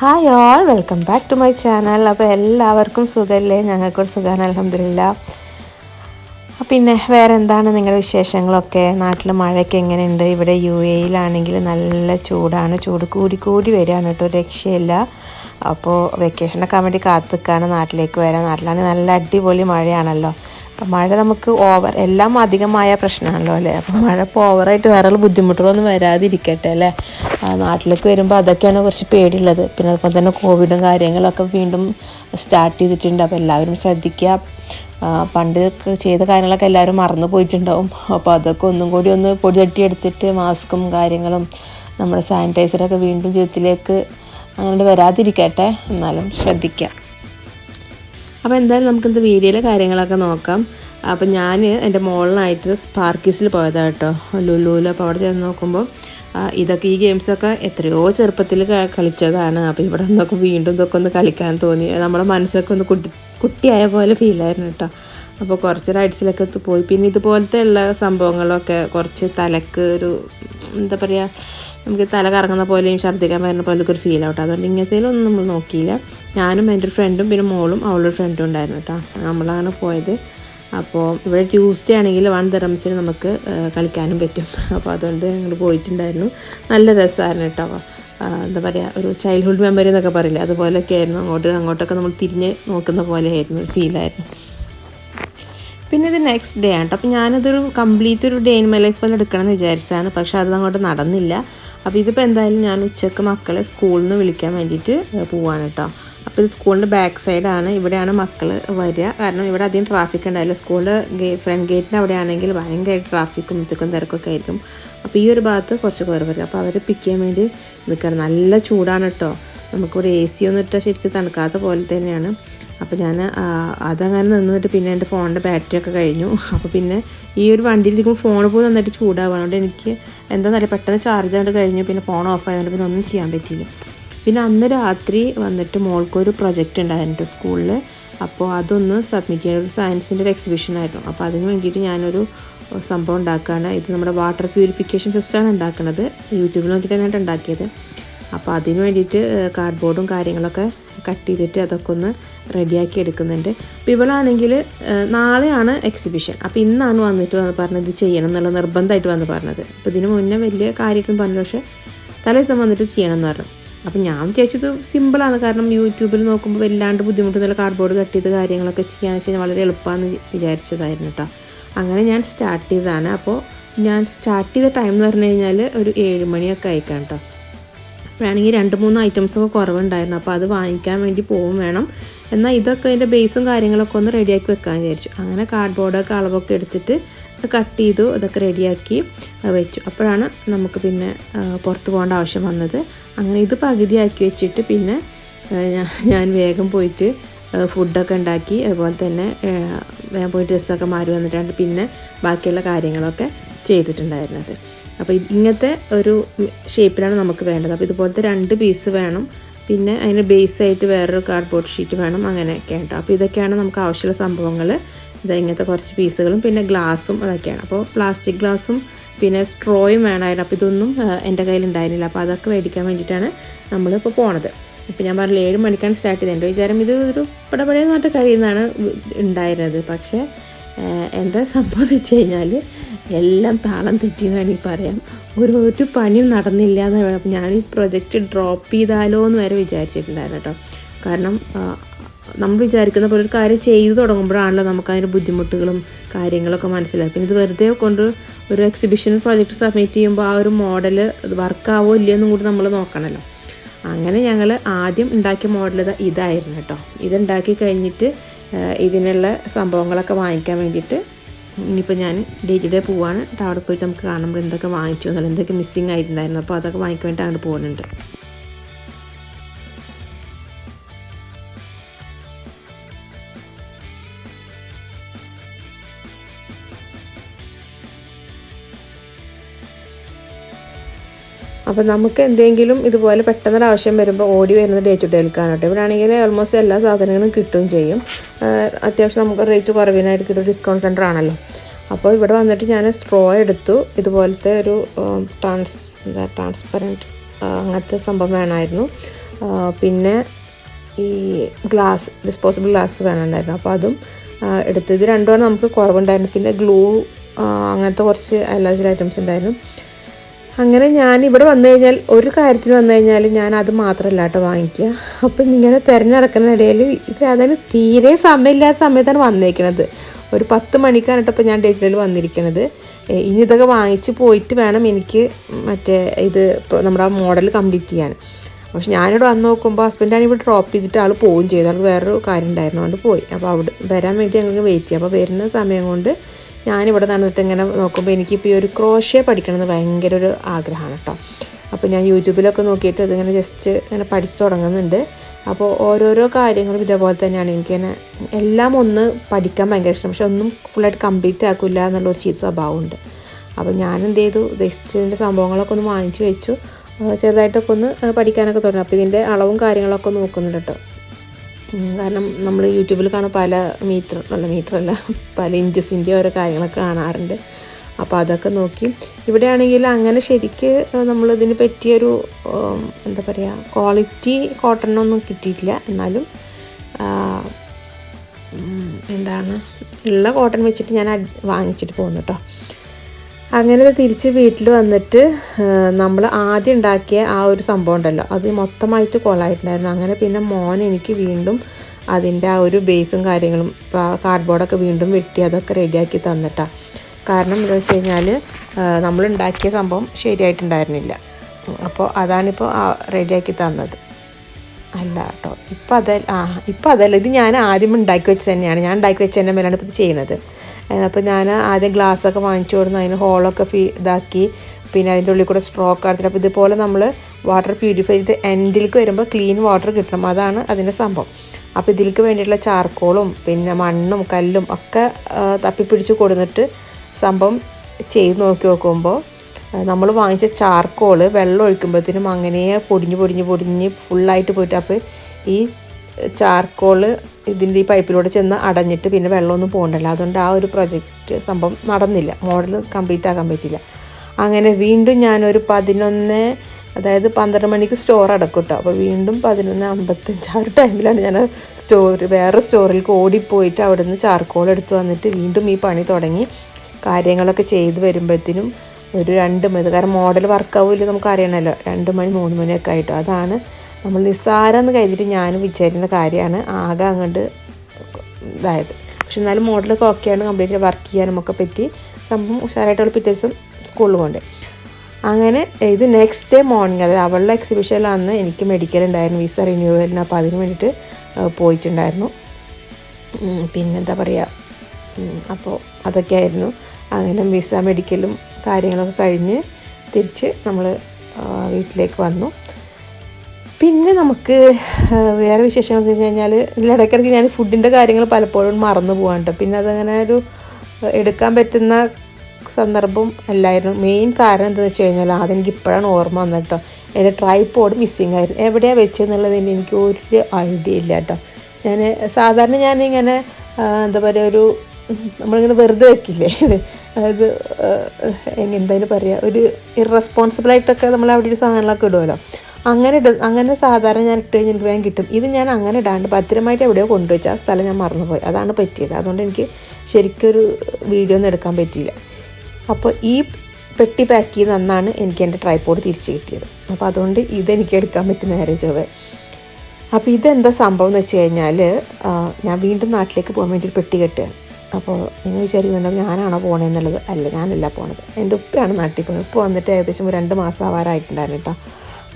Hi all welcome back to my channel അപ്പോൾ എല്ലാവർക്കും സുഖമല്ലേ ഞങ്ങൾക്കൊരു സുഖമാണ് അലഹമില്ല പിന്നെ വേറെ എന്താണ് നിങ്ങളുടെ വിശേഷങ്ങളൊക്കെ? നാട്ടിൽ മഴയൊക്കെ എങ്ങനെയുണ്ട്? ഇവിടെ യു എയിലാണെങ്കിൽ നല്ല ചൂടാണ്. ചൂട് കൂടി കൂടി വരികയാണ് കേട്ടോ രക്ഷയില്ല. അപ്പോൾ വെക്കേഷനൊക്കെ വേണ്ടി കാത്തുക്കാണ് നാട്ടിലേക്ക് വരാൻ നാട്ടിലാണെങ്കിൽ നല്ല അടിപൊളി മഴയാണല്ലോ. അപ്പം മഴ നമുക്ക് ഓവർ എല്ലാം അധികമായ പ്രശ്നമാണല്ലോ അല്ലേ? അപ്പം മഴ ഇപ്പോൾ ഓവറായിട്ട് വേറെ ബുദ്ധിമുട്ടുകളൊന്നും വരാതിരിക്കട്ടെ അല്ലേ? നാട്ടിലേക്ക് വരുമ്പോൾ അതൊക്കെയാണ് കുറച്ച് പേടിയുള്ളത്. പിന്നെ അതുപോലെ തന്നെ കോവിഡും കാര്യങ്ങളൊക്കെ വീണ്ടും സ്റ്റാർട്ട് ചെയ്തിട്ടുണ്ട്. അപ്പോൾ എല്ലാവരും ശ്രദ്ധിക്കുക. പണ്ട് ചെയ്ത കാര്യങ്ങളൊക്കെ എല്ലാവരും മറന്നു പോയിട്ടുണ്ടാവും. അപ്പോൾ അതൊക്കെ ഒന്നും കൂടി ഒന്ന് പൊടി തട്ടി എടുത്തിട്ട് മാസ്കും കാര്യങ്ങളും നമ്മുടെ സാനിറ്റൈസറൊക്കെ വീണ്ടും ജീവിതത്തിലേക്ക് അങ്ങനെ വരാതിരിക്കട്ടെ. എന്നാലും ശ്രദ്ധിക്കാം. അപ്പോൾ എന്തായാലും നമുക്കിത് വീഡിയോയിലെ കാര്യങ്ങളൊക്കെ നോക്കാം. അപ്പോൾ ഞാൻ എന്റെ മോളിനായിട്ട് സ്പാർക്കീസിൽ പോയതാണ് കേട്ടോ. ലുലുവിൽ അപ്പോൾ അവിടെ ചെന്ന് നോക്കുമ്പോൾ ഇതൊക്കെ ഈ ഗെയിംസൊക്കെ എത്രയോ ചെറുപ്പത്തിൽ കളിച്ചതാണ്. അപ്പോൾ ഇവിടെ നിന്നൊക്കെ വീണ്ടും ഇതൊക്കെ ഒന്ന് കളിക്കാൻ തോന്നി. നമ്മുടെ മനസ്സൊക്കെ ഒന്ന് കുട്ടി കുട്ടിയായ പോലെ ഫീലായിരുന്നു കേട്ടോ. അപ്പോൾ കുറച്ച് റൈഡ്സിലൊക്കെ പോയി. പിന്നെ ഇതുപോലത്തെ ഉള്ള സംഭവങ്ങളൊക്കെ കുറച്ച് തലക്ക് ഒരു എന്താ പറയുക നമുക്ക് തല കറങ്ങുന്ന പോലെയും ഛർദ്ദിക്കാൻ വരുന്ന പോലെയൊക്കെ ഒരു ഫീൽ ആവട്ടെ. അതുകൊണ്ട് ഇങ്ങനത്തേലൊന്നും നമ്മൾ നോക്കിയില്ല. ഞാനും എന്റെ ഒരു ഫ്രണ്ടും പിന്നെ മോളും അവളൊരു ഫ്രണ്ടും ഉണ്ടായിരുന്നു കേട്ടോ. നമ്മളാണ് പോയത്. അപ്പോൾ ഇവിടെ ട്യൂസ്ഡേ ആണെങ്കിൽ വൺ ദറംസിന് നമുക്ക് കളിക്കാനും പറ്റും. അപ്പോൾ അതുകൊണ്ട് ഞങ്ങൾ പോയിട്ടുണ്ടായിരുന്നു. നല്ല രസമായിരുന്നു കേട്ടോ. എന്താ പറയുക ഒരു ചൈൽഡ്ഹുഡ് മെമ്മറി എന്നൊക്കെ പറയില്ല? അതുപോലെയൊക്കെ ആയിരുന്നു. അങ്ങോട്ട് അങ്ങോട്ടൊക്കെ നമ്മൾ തിരിഞ്ഞ് നോക്കുന്ന പോലെയായിരുന്നു ഫീലായിരുന്നു പിന്നെ ഇത് നെക്സ്റ്റ് ഡേ ആണ് കേട്ടോ. അപ്പോൾ ഞാനതൊരു കംപ്ലീറ്റ് ഒരു ഡേ ഇൻ മൈ ലൈഫ് പോലെ എടുക്കണം എന്ന് വിചാരിച്ചതാണ്. പക്ഷേ അത് അങ്ങോട്ട് നടന്നില്ല. അപ്പോൾ ഇതിപ്പോൾ എന്തായാലും ഞാൻ ഉച്ചയ്ക്ക് മക്കളെ സ്കൂളിൽ നിന്ന് വിളിക്കാൻ വേണ്ടിയിട്ട് പോവാണ് കേട്ടോ. അപ്പോൾ ഇത് സ്കൂളിന്റെ ബാക്ക് സൈഡാണ് ഇവിടെയാണ് മക്കൾ വരിക. കാരണം ഇവിടെ അധികം ട്രാഫിക് ഉണ്ടാവില്ല. സ്കൂളിന്റെ ഗേ ഫ്രണ്ട് ഗേറ്റിന്റെ അവിടെ ആണെങ്കിൽ ഭയങ്കരമായിട്ട് ട്രാഫിക്കും തിക്കും തിരക്കൊക്കെ ആയിരിക്കും. അപ്പോൾ ഈ ഒരു ഭാഗത്ത് കുറച്ച് കയറി വരും. അപ്പോൾ അവരെ പിക്ക് ചെയ്യാൻ വേണ്ടി നിൽക്കുകയാണ്. നല്ല ചൂടാണ് കേട്ടോ. നമുക്കിവിടെ എ സി ഒന്നും ഇട്ടാൽ ശരിക്കും തണുക്കാത്ത പോലെ തന്നെയാണ്. അപ്പോൾ ഞാൻ അതങ്ങനെ നിന്നിട്ട് പിന്നെ എന്റെ ഫോണിന്റെ ബാറ്ററി ഒക്കെ കഴിഞ്ഞു. അപ്പോൾ പിന്നെ ഈ ഒരു വണ്ടിയിലിരിക്കുമ്പോൾ ഫോൺ പോലും നന്നായിട്ട് ചൂടാവുക അതുകൊണ്ട് എനിക്ക് എന്താണെന്നറിയാം പെട്ടെന്ന് ചാർജ് ആയിട്ട് കഴിഞ്ഞു. പിന്നെ ഫോൺ ഓഫ് ആയതുകൊണ്ട് പിന്നെ ഒന്നും ചെയ്യാൻ പറ്റിയില്ല. പിന്നെ അന്ന് രാത്രി വന്നിട്ട് മോൾക്കൊരു പ്രൊജക്റ്റ് ഉണ്ടായിരുന്നു സ്കൂളിൽ അപ്പോൾ അതൊന്ന് സബ്മിറ്റ് ചെയ്യാൻ ഒരു സയൻസിന്റെ ഒരു എക്സിബിഷൻ ആയിരുന്നു. അപ്പോൾ അതിന് വേണ്ടിയിട്ട് ഞാനൊരു സംഭവം ഉണ്ടാക്കുകയാണ് ഇത് നമ്മുടെ വാട്ടർ പ്യൂരിഫിക്കേഷൻ സിസ്റ്റമാണ് ഉണ്ടാക്കുന്നത്. യൂട്യൂബിൽ നോക്കിയിട്ട് തന്നെയാണ് ഉണ്ടാക്കിയത്. അപ്പോൾ അതിന് വേണ്ടിയിട്ട് കാർഡ്ബോർഡും കാര്യങ്ങളൊക്കെ കട്ട് ചെയ്തിട്ട് അതൊക്കെ ഒന്ന് റെഡിയാക്കി എടുക്കുന്നുണ്ട്. അപ്പോൾ ഇവളാണെങ്കിൽ നാളെയാണ് എക്സിബിഷൻ അപ്പോൾ ഇന്നാണ് വന്നിട്ട് വന്ന് പറഞ്ഞത് ഇത് ചെയ്യണം എന്നുള്ള നിർബന്ധമായിട്ട് വന്ന് പറഞ്ഞത്. അപ്പോൾ ഇതിന് മുന്നേ വലിയ കാര്യമായിട്ടും പറഞ്ഞു പക്ഷേ തലേ ദിവസം വന്നിട്ട് ചെയ്യണം എന്ന് പറഞ്ഞു. അപ്പോൾ ഞാൻ വിചാരിച്ചത് സിമ്പിളാണ് കാരണം യൂട്യൂബിൽ നോക്കുമ്പോൾ വല്ലാണ്ട് ബുദ്ധിമുട്ടുന്നില്ല കാർഡ്ബോർഡ് കട്ട് ചെയ്ത് കാര്യങ്ങളൊക്കെ ചെയ്യാന്ന് വെച്ച് കഴിഞ്ഞാൽ വളരെ എളുപ്പമാണെന്ന് വിചാരിച്ചതായിരുന്നു കേട്ടോ അങ്ങനെ ഞാൻ സ്റ്റാർട്ട് ചെയ്തതാണ്. അപ്പോൾ ഞാൻ സ്റ്റാർട്ട് ചെയ്ത ടൈം എന്ന് പറഞ്ഞു കഴിഞ്ഞാൽ ഒരു ഏഴ് മണിയൊക്കെ ആയിക്കാം കേട്ടോ അപ്പോഴാണെങ്കിൽ രണ്ട് മൂന്ന് ഐറ്റംസൊക്കെ കുറവുണ്ടായിരുന്നു. അപ്പോൾ അത് വാങ്ങിക്കാൻ വേണ്ടി പോവും വേണം. എന്നാൽ ഇതൊക്കെ അതിന്റെ ബേസും കാര്യങ്ങളൊക്കെ ഒന്ന് റെഡിയാക്കി വെക്കാൻ വിചാരിച്ചു. അങ്ങനെ കാർഡ്ബോർഡൊക്കെ അളവൊക്കെ എടുത്തിട്ട് കട്ട് ചെയ്തു. അതൊക്കെ റെഡിയാക്കി വെച്ചു. അപ്പോഴാണ് നമുക്ക് പിന്നെ പുറത്ത് പോകേണ്ട ആവശ്യം വന്നത്. അങ്ങനെ ഇത് പകുതിയാക്കി വെച്ചിട്ട് പിന്നെ ഞാൻ- വേഗം പോയിട്ട് ഫുഡൊക്കെ ഉണ്ടാക്കി അതുപോലെ തന്നെ വേഗം പോയി ഡ്രസ്സൊക്കെ മാറി വന്നിട്ടാണ് പിന്നെ ബാക്കിയുള്ള കാര്യങ്ങളൊക്കെ ചെയ്തിട്ടുണ്ടായിരുന്നത്. അപ്പോൾ ഇങ്ങനത്തെ ഒരു ഷേപ്പിലാണ് നമുക്ക് വേണ്ടത്. അപ്പോൾ ഇതുപോലത്തെ രണ്ട് പീസ് വേണം. പിന്നെ അതിന് ബേസ് ആയിട്ട് വേറൊരു കാർഡ്ബോർഡ് ഷീറ്റ് വേണം അങ്ങനെയൊക്കെ കേട്ടോ അപ്പോൾ ഇതൊക്കെയാണ് നമുക്ക് ആവശ്യമുള്ള സംഭവങ്ങൾ ഇതാ ഇങ്ങനത്തെ കുറച്ച് പീസുകളും പിന്നെ ഗ്ലാസും അതൊക്കെയാണ്. അപ്പോൾ പ്ലാസ്റ്റിക് ഗ്ലാസും പിന്നെ സ്ട്രോയും വേണമായിരുന്നു. അപ്പോൾ ഇതൊന്നും എന്റെ കയ്യിൽ ഉണ്ടായിരുന്നില്ല അപ്പോൾ അതൊക്കെ മേടിക്കാൻ വേണ്ടിയിട്ടാണ് നമ്മളിപ്പോൾ പോണത്. ഇപ്പോൾ ഞാൻ പറഞ്ഞില്ല ഏഴ് മണിക്കാണ് സ്റ്റാർട്ട് ചെയ്തത്. എന്റെ വിചാരം ഇത് ഒരു പടപടയെന്ന് നാട്ട് കഴിയുന്നതാണ് ഉണ്ടായിരുന്നത്. പക്ഷേ എന്താ സംഭവം എന്ന് വെച്ച് കഴിഞ്ഞാൽ എല്ലാം താളം തെറ്റിയെന്ന് വേണമെങ്കിൽ പറയാം. ഒരു ഒരു പണിയും നടന്നില്ല എന്ന് വേണം. ഞാൻ ഈ പ്രൊജക്റ്റ് ഡ്രോപ്പ് ചെയ്താലോ എന്ന് വരെ വിചാരിച്ചിട്ടുണ്ടായിരുന്നു കേട്ടോ. കാരണം നമ്മൾ വിചാരിക്കുന്ന പോലെ ഒരു കാര്യം ചെയ്തു തുടങ്ങുമ്പോഴാണല്ലോ നമുക്ക് അതിന്റെ ബുദ്ധിമുട്ടുകളും കാര്യങ്ങളൊക്കെ മനസ്സിലാക്കും ഇത് വെറുതെ കൊണ്ട് ഒരു എക്സിബിഷൻ പ്രോജക്റ്റ് സബ്മിറ്റ് ചെയ്യുമ്പോൾ ആ ഒരു മോഡൽ വർക്കാവോ ഇല്ലയെന്നും കൂടി നമ്മൾ നോക്കണമല്ലോ അങ്ങനെ ഞങ്ങൾ ആദ്യം ഉണ്ടാക്കിയ മോഡൽ ഇതാ ഇതായിരുന്നു കേട്ടോ. ഇതുണ്ടാക്കി കഴിഞ്ഞിട്ട് ഇതിനുള്ള സംഭവങ്ങളൊക്കെ വാങ്ങിക്കാൻ വേണ്ടിയിട്ട് ഇനിയിപ്പോൾ ഞാൻ ഡേ ടു ഡേ പോവാണ് അവിടെ പോയിട്ട് നമുക്ക് കാണുമ്പോൾ എന്തൊക്കെ വാങ്ങിച്ചു എന്നുള്ള എന്തൊക്കെ മിസ്സിങ് ആയിട്ടുണ്ടായിരുന്നു. അപ്പോൾ അതൊക്കെ വാങ്ങിക്കാൻ വേണ്ടി അങ്ങോട്ട് പോകുന്നുണ്ട് അപ്പോൾ നമുക്ക് എന്തെങ്കിലും ഇതുപോലെ പെട്ടെന്നൊരു ആവശ്യം വരുമ്പോൾ ഓടി വരുന്ന ഡേ ടു ഡേ കേട്ടോ ഇവിടെ ആണെങ്കിൽ ഓൾമോസ്റ്റ് എല്ലാ സാധനങ്ങളും കിട്ടുകയും ചെയ്യും. അത്യാവശ്യം നമുക്ക് റേറ്റ് കുറവിനായിട്ട് കിട്ടും ഡിസ്കൗണ്ട് സെന്റർ ആണല്ലോ. അപ്പോൾ ഇവിടെ വന്നിട്ട് ഞാൻ സ്ട്രോ എടുത്തു. ഇതുപോലത്തെ ഒരു ട്രാൻസ് എന്താ ട്രാൻസ്പെറന്റ് അങ്ങനത്തെ സംഭവം വേണമായിരുന്നു. പിന്നെ ഈ ഗ്ലാസ് ഡിസ്പോസിബിൾ ഗ്ലാസ് വേണമുണ്ടായിരുന്നു അപ്പോൾ അതും എടുത്തു. ഇത് രണ്ടുമാണ് നമുക്ക് കുറവുണ്ടായിരുന്നു പിന്നെ ഗ്ലൂ അങ്ങനത്തെ കുറച്ച് അലർജി ഐറ്റംസ് ഉണ്ടായിരുന്നു. അങ്ങനെ ഞാൻ ഇവിടെ വന്നു കഴിഞ്ഞാൽ ഒരു കാര്യത്തിന് വന്നു കഴിഞ്ഞാൽ ഞാൻ അത് മാത്രമല്ല കേട്ടോ വാങ്ങിക്കുക. അപ്പം ഇങ്ങനെ തിരഞ്ഞെടുക്കുന്നതിനിടയിൽ ഇത് അതായത് തീരെ സമയമില്ലാത്ത സമയത്താണ് വന്നേക്കണത്. ഒരു പത്ത് മണിക്കാണ് ഇപ്പോൾ ഞാൻ ഡേറ്റിൽ വന്നിരിക്കണത്. ഇനി ഇതൊക്കെ വാങ്ങിച്ച് പോയിട്ട് വേണം എനിക്ക് മറ്റേ ഇത് നമ്മുടെ ആ മോഡൽ കംപ്ലീറ്റ് ചെയ്യാൻ. പക്ഷെ ഞാനിവിടെ വന്ന് നോക്കുമ്പോൾ ഹസ്ബൻഡാണ് ഇവിടെ ഡ്രോപ്പ് ചെയ്തിട്ട് ആൾ പോവുകയും ചെയ്തു. ആൾ വേറൊരു കാര്യം ഉണ്ടായിരുന്നു അതുകൊണ്ട് പോയി. അപ്പോൾ അവിടെ വരാൻ വേണ്ടി ഞങ്ങൾക്ക് വെയിറ്റ് ചെയ്യാം. അപ്പോൾ വരുന്ന സമയം കൊണ്ട് ഞാനിവിടെ നടന്നിട്ട് ഇങ്ങനെ നോക്കുമ്പോൾ എനിക്കിപ്പോൾ ഈ ഒരു ക്രോഷ്യ പഠിക്കണമെന്ന് ഭയങ്കര ഒരു ആഗ്രഹമാണ് കേട്ടോ. അപ്പോൾ ഞാൻ യൂട്യൂബിലൊക്കെ നോക്കിയിട്ട് ഇതിങ്ങനെ ജസ്റ്റ് ഇങ്ങനെ പഠിച്ചു തുടങ്ങുന്നുണ്ട്. അപ്പോൾ ഓരോരോ കാര്യങ്ങളും ഇതേപോലെ തന്നെയാണ്. എനിക്കിങ്ങനെ എല്ലാം ഒന്ന് പഠിക്കാൻ ഭയങ്കര ഇഷ്ടം. പക്ഷെ ഒന്നും ഫുള്ളായിട്ട് കംപ്ലീറ്റ് ആക്കില്ല എന്നുള്ളൊരു ചീത്ത സ്വഭാവമുണ്ട്. അപ്പോൾ ഞാൻ എന്ത് ചെയ്തു? ജസ്റ്റ് ഇതിന്റെ സംഭവങ്ങളൊക്കെ ഒന്ന് വാങ്ങിച്ചു വെച്ചു. ചെറുതായിട്ടൊക്കെ ഒന്ന് പഠിക്കാനൊക്കെ തുടങ്ങി. അപ്പോൾ ഇതിന്റെ അളവും കാര്യങ്ങളൊക്കെ നോക്കുന്നുണ്ട് കേട്ടോ. കാരണം നമ്മൾ യൂട്യൂബിൽ കാണുന്ന പല മീറ്റർ അല്ല മീറ്റർ അല്ല പല ഇഞ്ചസിന്റെ ഓരോ കാര്യങ്ങളൊക്കെ കാണാറുണ്ട്. അപ്പോൾ അതൊക്കെ നോക്കി. ഇവിടെയാണെങ്കിൽ അങ്ങനെ ശരിക്ക് നമ്മളിതിന് പറ്റിയൊരു എന്താ പറയുക ക്വാളിറ്റി കോട്ടണൊന്നും കിട്ടിയിട്ടില്ല. എന്നാലും എന്താണ് ഉള്ള കോട്ടൺ വെച്ചിട്ട് ഞാൻ വാങ്ങിച്ചിട്ട് പോകുന്നു കേട്ടോ അങ്ങനെ തിരിച്ച് വീട്ടിൽ വന്നിട്ട് നമ്മൾ ആദ്യം ഉണ്ടാക്കിയ ആ ഒരു സംഭവം ഉണ്ടല്ലോ. അത് മൊത്തമായിട്ട് കൊളായിട്ടുണ്ടായിരുന്നു. അങ്ങനെ പിന്നെ മോൻ എനിക്ക് വീണ്ടും അതിന്റെ ആ ഒരു ബേസും കാര്യങ്ങളും കാർഡ്ബോർഡൊക്കെ വീണ്ടും വെട്ടി അതൊക്കെ റെഡിയാക്കി തന്നിട്ടാണ് കാരണം എന്താ വെച്ച് കഴിഞ്ഞാൽ നമ്മൾ ഉണ്ടാക്കിയ സംഭവം ശരിയായിട്ടുണ്ടായിരുന്നില്ല. അപ്പോൾ അതാണിപ്പോൾ റെഡിയാക്കി തന്നത്. അല്ല കേട്ടോ ഇപ്പം അതല്ല ആ ഇപ്പം അതല്ല. ഇത് ഞാൻ ആദ്യം ഉണ്ടാക്കി വെച്ച് തന്നെയാണ്. ഞാൻ ഉണ്ടാക്കി വെച്ച് തന്നെ മേലാണ് ഇപ്പോൾ ഇത് ചെയ്യണത് അപ്പോൾ ഞാൻ ആദ്യം ഗ്ലാസ്സൊക്കെ വാങ്ങിച്ചു കൊടുന്ന് അതിന് ഹോളൊക്കെ ഫീ ഇതാക്കി. പിന്നെ അതിന്റെ ഉള്ളിൽ കൂടെ സ്ട്രോക്ക് എടുത്തിട്ട് അപ്പോൾ ഇതുപോലെ നമ്മൾ വാട്ടർ പ്യൂരിഫൈ ചെയ്ത് എൻഡിലേക്ക് വരുമ്പോൾ ക്ലീൻ വാട്ടർ കിട്ടണം. അതാണ് അതിന്റെ സംഭവം. അപ്പോൾ ഇതിലേക്ക് വേണ്ടിയിട്ടുള്ള ചാർക്കോളും പിന്നെ മണ്ണും കല്ലും ഒക്കെ തപ്പിപ്പിടിച്ച് കൊടുത്തിട്ട് സംഭവം ചെയ്ത് നോക്കി നോക്കുമ്പോൾ നമ്മൾ വാങ്ങിച്ച ചാർക്കോൾ വെള്ളം ഒഴിക്കുമ്പോഴത്തേനും അങ്ങനെ പൊടിഞ്ഞ് പൊടിഞ്ഞ് പൊടിഞ്ഞ് ഫുള്ളായിട്ട് പോയിട്ട് അപ്പോൾ ഈ ചാർക്കോൾ ഇതിന്റെ ഈ പൈപ്പിലൂടെ ചെന്ന് അടഞ്ഞിട്ട് പിന്നെ വെള്ളമൊന്നും പോകണ്ടല്ലോ. അതുകൊണ്ട് ആ ഒരു പ്രൊജക്റ്റ് സംഭവം നടന്നില്ല. മോഡൽ കംപ്ലീറ്റ് ആക്കാൻ പറ്റിയില്ല. അങ്ങനെ വീണ്ടും ഞാനൊരു പതിനൊന്ന് അതായത് പന്ത്രണ്ട് മണിക്ക് സ്റ്റോർ അടക്കും കേട്ടോ അപ്പോൾ വീണ്ടും പതിനൊന്ന് അമ്പത്തഞ്ച് ആ ഒരു ടൈമിലാണ് ഞാൻ സ്റ്റോർ വേറെ സ്റ്റോറിലേക്ക് ഓടിപ്പോയിട്ട് അവിടെ നിന്ന് ചാർക്കോൾ എടുത്ത് വന്നിട്ട് വീണ്ടും ഈ പണി തുടങ്ങി. കാര്യങ്ങളൊക്കെ ചെയ്ത് വരുമ്പോഴത്തേനും ഒരു രണ്ട് മണി കാരണം മോഡൽ വർക്കാവില്ല നമുക്ക് അറിയണമല്ലോ രണ്ട് മണി മൂന്ന് മണിയൊക്കെ ആയിട്ടോ. അതാണ് നമ്മൾ നിസ്സാരമെന്ന് കരുതിയിട്ട് ഞാനും വിചാരിക്കുന്ന കാര്യമാണ്. ആകെ അങ്ങോട്ട് ഇതായത്. പക്ഷെ എന്നാലും മോഡലൊക്കെ ഓക്കെയാണ് കംപ്ലീറ്റ് വർക്ക് ചെയ്യാനും ഒക്കെ പറ്റി. സംഭവം ഉഷാറായിട്ടുള്ള പിറ്റേ ദിവസം സ്കൂളിൽ പോകണ്ടേ. അങ്ങനെ ഇത് നെക്സ്റ്റ് ഡേ മോർണിംഗ് അതായത് അവളുടെ എക്സിബിഷനിലാണ് എനിക്ക് മെഡിക്കൽ ഉണ്ടായിരുന്നു വിസ റിന്യൂവലിന് അപ്പോൾ അതിന് വേണ്ടിയിട്ട് പോയിട്ടുണ്ടായിരുന്നു. പിന്നെന്താ പറയുക അപ്പോൾ അതൊക്കെ ആയിരുന്നു. അങ്ങനെ വിസ മെഡിക്കലും കാര്യങ്ങളൊക്കെ കഴിഞ്ഞ് തിരിച്ച് നമ്മൾ വീട്ടിലേക്ക് വന്നു. പിന്നെ നമുക്ക് വേറെ വിശേഷങ്ങൾ എന്ന് വെച്ച് കഴിഞ്ഞാൽ ഇതിലിടയ്ക്കിടയ്ക്ക് ഞാൻ ഫുഡിന്റെ കാര്യങ്ങൾ പലപ്പോഴും മറന്നു പോകാണ്ട് പിന്നെ അതങ്ങനെ ഒരു എടുക്കാൻ പറ്റുന്ന സന്ദർഭം അല്ലായിരുന്നു. മെയിൻ കാരണം എന്താണെന്ന് വെച്ച് കഴിഞ്ഞാൽ എനിക്ക് ഇപ്പോഴാണ് ഓർമ്മ വന്നത് കേട്ടോ എന്റെ ട്രൈപോഡ് മിസ്സിങ് ആയിരുന്നു. എവിടെയാണ് വെച്ചെന്നുള്ളതിന് എനിക്ക് ഒരു ഐഡിയ ഇല്ല കേട്ടോ ഞാൻ സാധാരണ ഞാനിങ്ങനെ എന്താ പറയുക ഒരു നമ്മളിങ്ങനെ വെറുതെ വെക്കില്ലേ? അതായത് എന്തായാലും പറയുക ഒരു ഇറസ്പോൺസിബിളായിട്ടൊക്കെ നമ്മൾ അവിടെ ഒരു സാധനങ്ങളൊക്കെ ഇടുമല്ലോ അങ്ങനെ ഇട അങ്ങനെ സാധാരണ ഞാൻ ഇട്ട് കഴിഞ്ഞിട്ട് വേഗം കിട്ടും. ഇത് ഞാൻ അങ്ങനെ ഇടാണ്ട് ഭദ്രമായിട്ട് എവിടെയോ കൊണ്ടുവച്ചാൽ ആ സ്ഥലം ഞാൻ മറന്നുപോയി. അതാണ് പറ്റിയത്. അതുകൊണ്ട് എനിക്ക് ശരിക്കൊരു വീഡിയോ ഒന്നും എടുക്കാൻ പറ്റിയില്ല. അപ്പോൾ ഈ പെട്ടി പാക്ക് ചെയ്ത് അന്നാണ് എനിക്ക് എന്റെ ട്രൈപ്പോഡ് തിരിച്ച് കിട്ടിയത്. അപ്പോൾ അതുകൊണ്ട് ഇതെനിക്ക് എടുക്കാൻ പറ്റും നേരെ ചൊവ്വേ. അപ്പോൾ ഇതെന്താ സംഭവം എന്ന് വെച്ച് കഴിഞ്ഞാൽ ഞാൻ വീണ്ടും നാട്ടിലേക്ക് പോകാൻ വേണ്ടി ഒരു പെട്ടി കെട്ടുകയാണ്. അപ്പോൾ നിങ്ങൾ വിചാരിക്കുന്നുണ്ടോ ഞാനാണോ പോകണമെന്നുള്ളത് അല്ല ഞാനല്ല പോണത്. എന്റെ ഉപ്പയാണ് നാട്ടിൽ പോകുന്നത് ഉപ്പ് വന്നിട്ട് ഏകദേശം രണ്ട് മാസം ആവാറായിട്ടുണ്ടായിരുന്നു കേട്ടോ.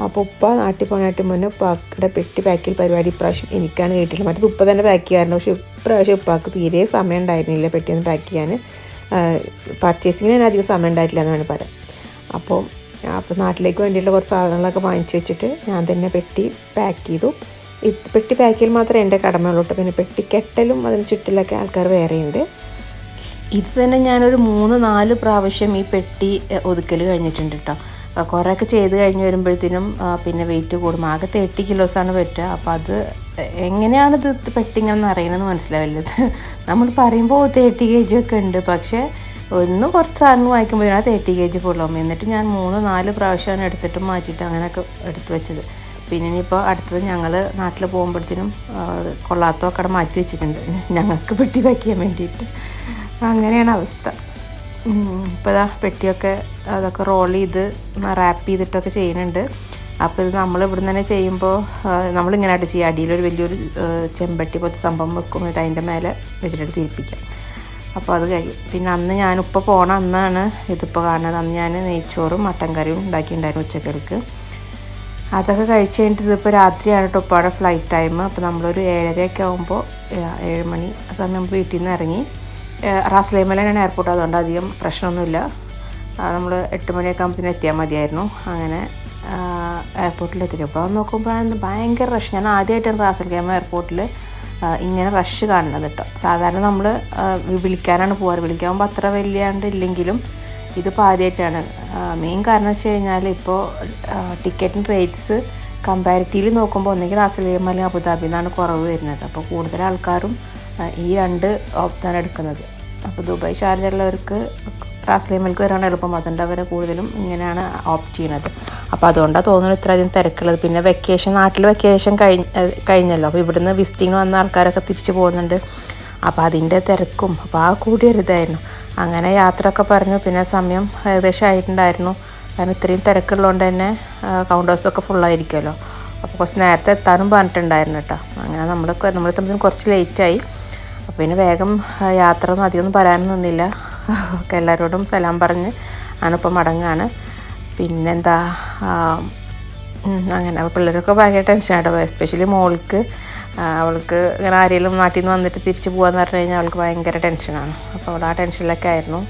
അപ്പോൾ ഉപ്പ നാട്ടിൽ പോകാനായിട്ട് മുന്നേ ഉപ്പാക്കിയുടെ പെട്ടി പാക്കിൽ പരിപാടി ഇപ്രാവശ്യം എനിക്കാണ് കേട്ടില്ല മറ്റേത് ഉപ്പ തന്നെ പാക്ക് ചെയ്യാറുണ്ട്. പക്ഷേ ഇപ്രാവശ്യം ഉപ്പാക്ക് തീരെ സമയം ഉണ്ടായിരുന്നില്ല പെട്ടിയൊന്ന് പാക്ക് ചെയ്യാൻ. പർച്ചേസിങ്ങിന് തന്നെ അധികം സമയം ഉണ്ടായിട്ടില്ല എന്ന് വേണമെങ്കിൽ പറയാം. അപ്പോൾ അപ്പോൾ നാട്ടിലേക്ക് വേണ്ടിയിട്ടുള്ള കുറച്ച് സാധനങ്ങളൊക്കെ വാങ്ങിച്ചു വെച്ചിട്ട് ഞാൻ തന്നെ പെട്ടി പാക്ക് ചെയ്തു. പെട്ടി പാക്ക് ചെയ്യൽ മാത്രമേ എന്റെ കടമയുള്ളൂ പിന്നെ പെട്ടി കെട്ടലും അതിന് ചുറ്റിലൊക്കെ ആൾക്കാർ വേറെയുണ്ട്. ഇത് തന്നെ ഞാനൊരു മൂന്ന് നാല് പ്രാവശ്യം ഈ പെട്ടി ഒതുക്കൽ കഴിഞ്ഞിട്ടുണ്ട് കേട്ടോ. കുറേയൊക്കെ ചെയ്ത് കഴിഞ്ഞ് വരുമ്പോഴത്തേനും പിന്നെ വെയിറ്റ് കൂടും. ആകെ തേർട്ടി കിലോസാണ് പറ്റുക. അപ്പോൾ അത് എങ്ങനെയാണ് ഇത് പെട്ടിങ്ങെന്ന് അറിയണമെന്ന് മനസ്സിലാവില്ല. നമ്മൾ പറയുമ്പോൾ തേർട്ടി കെ ജി ഒക്കെ ഉണ്ട്. പക്ഷേ ഒന്ന് കുറച്ച് സാധനം വായിക്കുമ്പോഴാണ് തേർട്ടി കെ ജി ഫുള്ളാവും എന്നിട്ട് ഞാൻ മൂന്ന് നാല് പ്രാവശ്യമാണ് എടുത്തിട്ട് മാറ്റിയിട്ട് അങ്ങനെയൊക്കെ എടുത്ത് വെച്ചത്. പിന്നെ ഇനിയിപ്പോൾ അടുത്തത് ഞങ്ങൾ നാട്ടിൽ പോകുമ്പോഴത്തേനും കൊള്ളാത്തതൊക്കെ അവിടെ മാറ്റി വെച്ചിട്ടുണ്ട്. ഞങ്ങൾക്ക് പെട്ടി വയ്ക്കാൻ വേണ്ടിയിട്ട്. അങ്ങനെയാണ് അവസ്ഥ. ഇപ്പോൾ ഇതാ പെട്ടിയൊക്കെ അതൊക്കെ റോൾ ചെയ്ത് റാപ്പ് ചെയ്തിട്ടൊക്കെ ചെയ്യുന്നുണ്ട്. അപ്പോൾ ഇത് നമ്മൾ ഇവിടെ തന്നെ ചെയ്യുമ്പോൾ നമ്മളിങ്ങനെ ആയിട്ട് ചെയ്യുക അടിയിലൊരു വലിയൊരു ചെമ്പട്ടി പോലത്തെ സംഭവം വെക്കും. എന്നിട്ട് അതിന്റെ മേലെ വെച്ചിട്ട് തിരിപ്പിക്കാം. അപ്പോൾ അത് കഴിയും. പിന്നെ അന്ന് ഞാനിപ്പോൾ പോണ അന്നാണ് ഇതിപ്പോൾ കാണുന്നത്. അന്ന് ഞാൻ നെയ്ച്ചോറും മട്ടൻ കറിയും ഉണ്ടാക്കിയിട്ടുണ്ടായിരുന്നു ഉച്ചക്കർക്ക് അതൊക്കെ കഴിച്ച് കഴിഞ്ഞിട്ട് ഇതിപ്പോൾ രാത്രിയാണ് കേട്ടോ ഉപ്പാടെ ഫ്ലൈറ്റ് ടൈം അപ്പോൾ നമ്മളൊരു ഏഴരയൊക്കെ ആകുമ്പോൾ ഏഴ് മണി ആ സമയം വീട്ടിൽ നിന്ന് ഇറങ്ങി റാസ്ലേമലാണ് എയർപോർട്ട് അതുകൊണ്ട് അധികം പ്രശ്നമൊന്നുമില്ല. നമ്മൾ എട്ട് മണിയൊക്കെ ആകുമ്പോഴത്തേനും എത്തിയാൽ മതിയായിരുന്നു. അങ്ങനെ എയർപോർട്ടിൽ എത്തി അപ്പോൾ നോക്കുമ്പോഴാണ് ഭയങ്കര റഷ് ഞാൻ ആദ്യമായിട്ടാണ് റാസൽ കേമ എയർപോർട്ടിൽ ഇങ്ങനെ റഷ് കാണുന്നത് കേട്ടോ സാധാരണ നമ്മൾ വിളിക്കാനാണ് പോകാറ് വിളിക്കാകുമ്പോൾ അത്ര വലിയാണ്ട് ഇല്ലെങ്കിലും ഇതിപ്പോൾ ആദ്യമായിട്ടാണ് മെയിൻ കാരണം വെച്ച് കഴിഞ്ഞാൽ ഇപ്പോൾ ടിക്കറ്റിന് റേറ്റ്സ് കമ്പാരിറ്റീവ്ലി നോക്കുമ്പോൾ ഒന്നെങ്കിൽ റാസലേമ അല്ലെങ്കിൽ അബുദാബിന്നാണ് കുറവ് വരുന്നത്. അപ്പോൾ കൂടുതൽ ആൾക്കാരും ഈ രണ്ട് ഓപ്ഷനാണ് എടുക്കുന്നത്. അപ്പോൾ ദുബായ് ഷാർജ ഉള്ളവർക്ക് റാസ്ലേമൽക്ക് വരാണ് എളുപ്പം. അതുകൊണ്ട് അവരെ കൂടുതലും ഇങ്ങനെയാണ് ഓപ്റ്റ് ചെയ്യുന്നത്. അപ്പോൾ അതുകൊണ്ടാണ് തോന്നുന്നത് ഇത്രയധികം തിരക്കുള്ളത്. പിന്നെ വെക്കേഷൻ നാട്ടിൽ വെക്കേഷൻ കഴിഞ്ഞ കഴിഞ്ഞല്ലോ. അപ്പോൾ ഇവിടുന്ന് വിസിറ്റിങ്ങിന് വന്ന ആൾക്കാരൊക്കെ തിരിച്ചു പോകുന്നുണ്ട്. അപ്പോൾ അതിന്റെ തിരക്കും. അപ്പോൾ ആ കൂടിയൊരിതായിരുന്നു. അങ്ങനെ യാത്രയൊക്കെ പറഞ്ഞു. പിന്നെ സമയം ഏകദേശം ആയിട്ടുണ്ടായിരുന്നു. കാരണം ഇത്രയും തിരക്കുള്ളതുകൊണ്ട് തന്നെ കൗണ്ടേഴ്സൊക്കെ ഫുള്ളായിരിക്കുമല്ലോ അപ്പോൾ കുറച്ച് നേരത്തെ എത്താനും പറഞ്ഞിട്ടുണ്ടായിരുന്നു കേട്ടോ. അങ്ങനെ നമ്മൾ നമ്മൾ തമ്മിൽ കുറച്ച് ലേറ്റായി അപ്പോൾ പിന്നെ വേഗം യാത്ര ഒന്നും അധികമൊന്നും പറയാനൊന്നും ഒക്കെ എല്ലാവരോടും സലാം പറഞ്ഞ് ഞാനിപ്പോൾ മടങ്ങാണ്. പിന്നെന്താ അങ്ങനെ. പിള്ളേരൊക്കെ ഭയങ്കര ടെൻഷനാട്ടോ എസ്പെഷ്യലി മോൾക്ക്. അവൾക്ക് ഇങ്ങനെ ആരെങ്കിലും നാട്ടിൽ നിന്ന് വന്നിട്ട് തിരിച്ച് പോകാന്ന് പറഞ്ഞു കഴിഞ്ഞാൽ അവൾക്ക് ഭയങ്കര ടെൻഷനാണ് അപ്പോൾ അവൾ ആ ടെൻഷനിലൊക്കെ ആയിരുന്നു.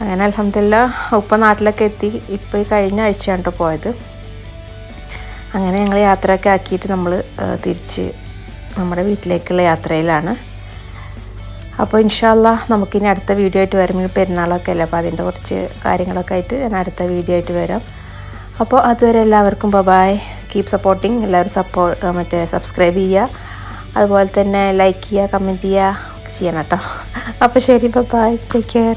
അങ്ങനെ അലഹമില്ല ഉപ്പ നാട്ടിലൊക്കെ എത്തി. ഇപ്പോൾ ഈ കഴിഞ്ഞ ആഴ്ചയാണ് കേട്ടോ പോയത്. അങ്ങനെ ഞങ്ങൾ യാത്രയൊക്കെ ആക്കിയിട്ട് നമ്മൾ തിരിച്ച് നമ്മുടെ വീട്ടിലേക്കുള്ള യാത്രയിലാണ്. അപ്പോൾ ഇൻഷാല്ല നമുക്കിനി അടുത്ത വീഡിയോ ആയിട്ട് വരുമ്പോൾ പെരുന്നാളൊക്കെ അല്ലേ? അപ്പോൾ അതിന്റെ കുറച്ച് കാര്യങ്ങളൊക്കെ ആയിട്ട് ഞാൻ അടുത്ത വീഡിയോ ആയിട്ട് വരാം. അപ്പോൾ അതുവരെ എല്ലാവർക്കും ബബായ് കീപ് സപ്പോർട്ടിങ് എല്ലാവരും സപ്പോർട്ട് മറ്റേ സബ്സ്ക്രൈബ് ചെയ്യുക. അതുപോലെ തന്നെ ലൈക്ക് ചെയ്യുക കമന്റ് ചെയ്യുക ചെയ്യണം കേട്ടോ. അപ്പോൾ ശരി ബബായ് ടേക്ക് കെയർ